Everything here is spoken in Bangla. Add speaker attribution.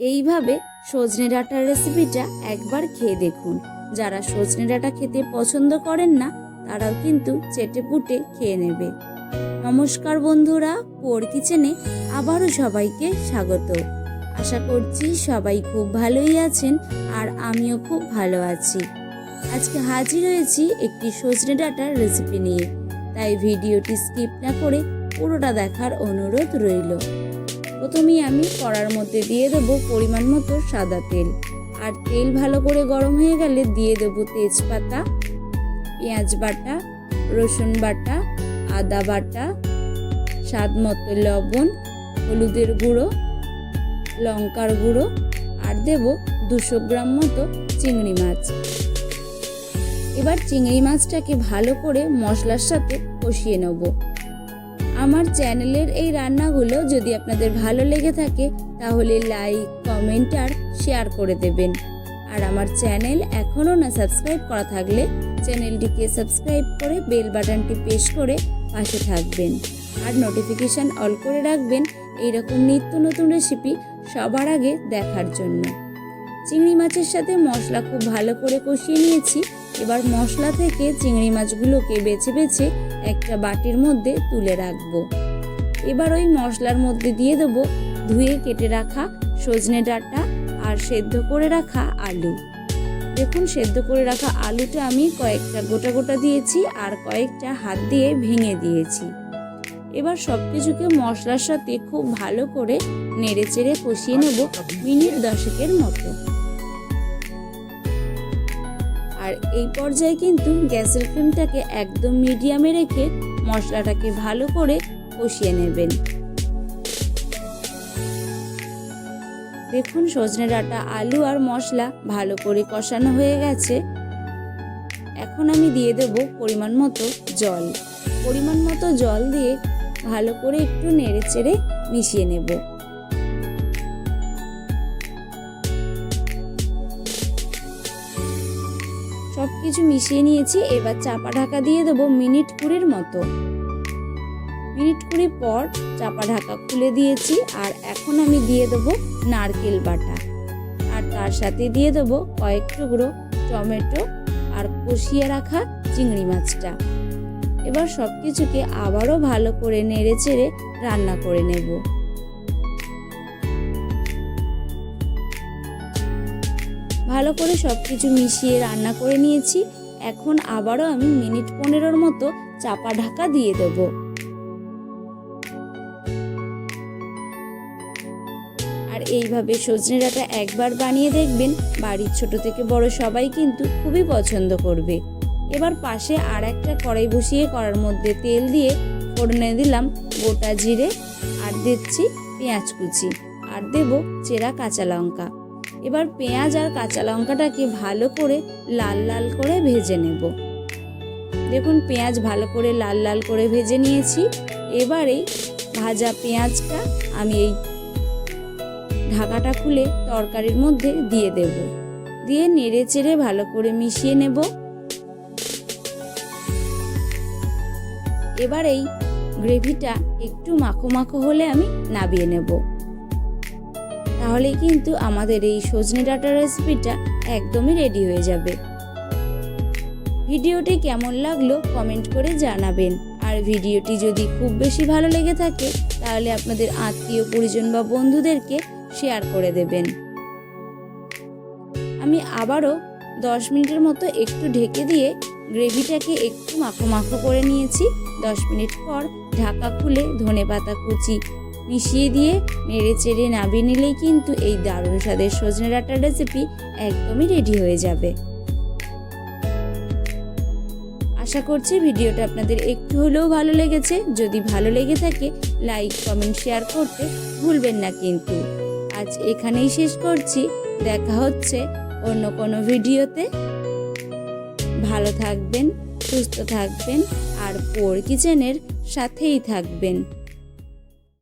Speaker 1: এইভাবে সজনে ডাঁটার রেসিপিটা একবার খেয়ে দেখুন। যারা সজনে ডাঁটা খেতে পছন্দ করেন না, তারাও কিন্তু চেটে পুটে খেয়ে নেবে। নমস্কার বন্ধুরা, পোর কিচেনে আবারও সবাইকে স্বাগত। আশা করছি সবাই খুব ভালোই আছেন আর আমিও খুব ভালো আছি। আজকে হাজির হয়েছি একটি সজনে ডাঁটার রেসিপি নিয়ে। তাই ভিডিওটি স্কিপ না করে পুরোটা দেখার অনুরোধ রইল। প্রথমেই আমি কড়ার মধ্যে দিয়ে দেবো পরিমাণ মতো সাদা তেল। আর তেল ভালো করে গরম হয়ে গেলে দিয়ে দেবো তেজপাতা, পেঁয়াজ বাটা, রসুন বাটা, আদা বাটা, স্বাদ মতো লবণ, হলুদের গুঁড়ো, লঙ্কার গুঁড়ো, আর দেব দুশো গ্রাম মতো চিংড়ি মাছ। এবার চিংড়ি মাছটাকে ভালো করে মশলার সাথে কষিয়ে নেব। আমার চ্যানেলের এই রান্নাগুলো যদি আপনাদের ভালো লেগে থাকে, তাহলে লাইক, কমেন্ট আর শেয়ার করে দেবেন। আর আমার চ্যানেল এখনও না সাবস্ক্রাইব করা থাকলে চ্যানেলটিকে সাবস্ক্রাইব করে বেল বাটনটি প্রেস করে পাশে থাকবেন। আর নোটিফিকেশান অল করে রাখবেন, এইরকম নিত্য নতুন রেসিপি সবার আগে দেখার জন্য। চিংড়ি মাছের সাথে মশলা খুব ভালো করে কষিয়ে নিয়েছি। এবার মশলা থেকে চিংড়ি মাছগুলোকে বেছে বেছে একটা বাটির মধ্যে তুলে রাখব। এবার ওই মশলার মধ্যে দিয়ে দেবো ধুয়ে কেটে রাখা সজনে ডাঁটা আর সেদ্ধ করে রাখা আলু। দেখুন, সেদ্ধ করে রাখা আলুটা আমি কয়েকটা গোটা গোটা দিয়েছি আর কয়েকটা হাত দিয়ে ভেঙে দিয়েছি। এবার সব কিছুকে মশলার সাথে খুব ভালো করে নেড়ে চেড়ে কষিয়ে নেব মিনিট দশেকের মতো। আর এই পর্যায়ে কিন্তু গ্যাসের ফ্লেমটাকে একদম মিডিয়ামে রেখে মশলাটাকে ভালো করে কষিয়ে নেবেন। দেখুন সজনে ডাঁটা, আলু আর মশলা ভালো করে কষানো হয়ে গেছে। এখন আমি দিয়ে দেব পরিমাণ মতো জল। পরিমাণ মতো জল দিয়ে ভালো করে একটু নেড়ে চেড়ে মিশিয়ে নেব। সব কিছু মিশিয়ে নিয়েছি, এবার চাপা ঢাকা দিয়ে দেবো মিনিট কুড়ির মতো। মিনিট কুড়ি পর চাপা ঢাকা খুলে দিয়েছি, আর এখন আমি দিয়ে দেবো নারকেল বাটা। আর তার সাথে দিয়ে দেবো কয়েক টুকরো টমেটো আর কষিয়ে রাখা চিংড়ি মাছটা। এবার সব কিছুকে আবারও ভালো করে নেড়ে চেড়ে রান্না করে নেব। ভালো করে সব কিছু মিশিয়ে রান্না করে নিয়েছি। এখন আবারও আমি মিনিট পনেরোর মতো চাপা ঢাকা দিয়ে দেব। আর এইভাবে সজনে ডাঁটা একবার বানিয়ে দেখবেন, বাড়ির ছোট থেকে বড় সবাই কিন্তু খুবই পছন্দ করবে। এবার পাশে আর একটা কড়াই বসিয়ে কড়ার মধ্যে তেল দিয়ে ফোড়নে দিলাম গোটা জিরে, আর দিচ্ছি পেঁয়াজ কুচি, আর দেব চেরা কাঁচা লঙ্কা। এবার পেঁয়াজ আর কাঁচা লঙ্কাটাকে ভালো করে লাল লাল করে ভেজে নেব। দেখুন, পেঁয়াজ ভালো করে লাল লাল করে ভেজে নিয়েছি। এবার ভাজা পেঁয়াজটা আমি এই ঢাকাটা খুলে তরকারির মধ্যে দিয়ে দেব। দিয়ে নেড়ে চেড়ে ভালো করে মিশিয়ে নেব। এবার এই গ্রেভিটা একটু মাখো মাখো হলে আমি নাবিয়ে নেব। তাহলে কিন্তু আমাদের এই সজনে ডাঁটার রেসিপিটা একদমই রেডি হয়ে যাবে। ভিডিওটি কেমন লাগল কমেন্ট করে জানাবেন। আর ভিডিওটি যদি খুব বেশি ভালো লেগে থাকে, তাহলে আপনাদের আত্মীয়, পরিজন বা বন্ধুদেরকে শেয়ার করে দেবেন। আমি আবারও দশ মিনিটের মতো একটু ঢেকে দিয়ে গ্রেভিটাকে একটু মাখো মাখো করে নিয়েছি। দশ মিনিট পর ঢাকা খুলে ধনে পাতা কুচি মিশিয়ে দিয়ে নেড়ে চেড়ে নাবিয়ে নিলেই কিন্তু এই দারুণ স্বাদের সজনে ডাঁটার রেসিপি একদমই রেডি হয়ে যাবে। আশা করছি ভিডিওটা আপনাদের একটু হলেও ভালো লেগেছে। যদি ভালো লেগে থাকে লাইক কমেন্ট শেয়ার করতে ভুলবেন না কিন্তু। আজ এখানেই শেষ করছি। দেখা হচ্ছে অন্য কোনো ভিডিওতে। ভালো থাকবেন, সুস্থ থাকবেন, আর পোর কিচেনের সাথেই থাকবেন।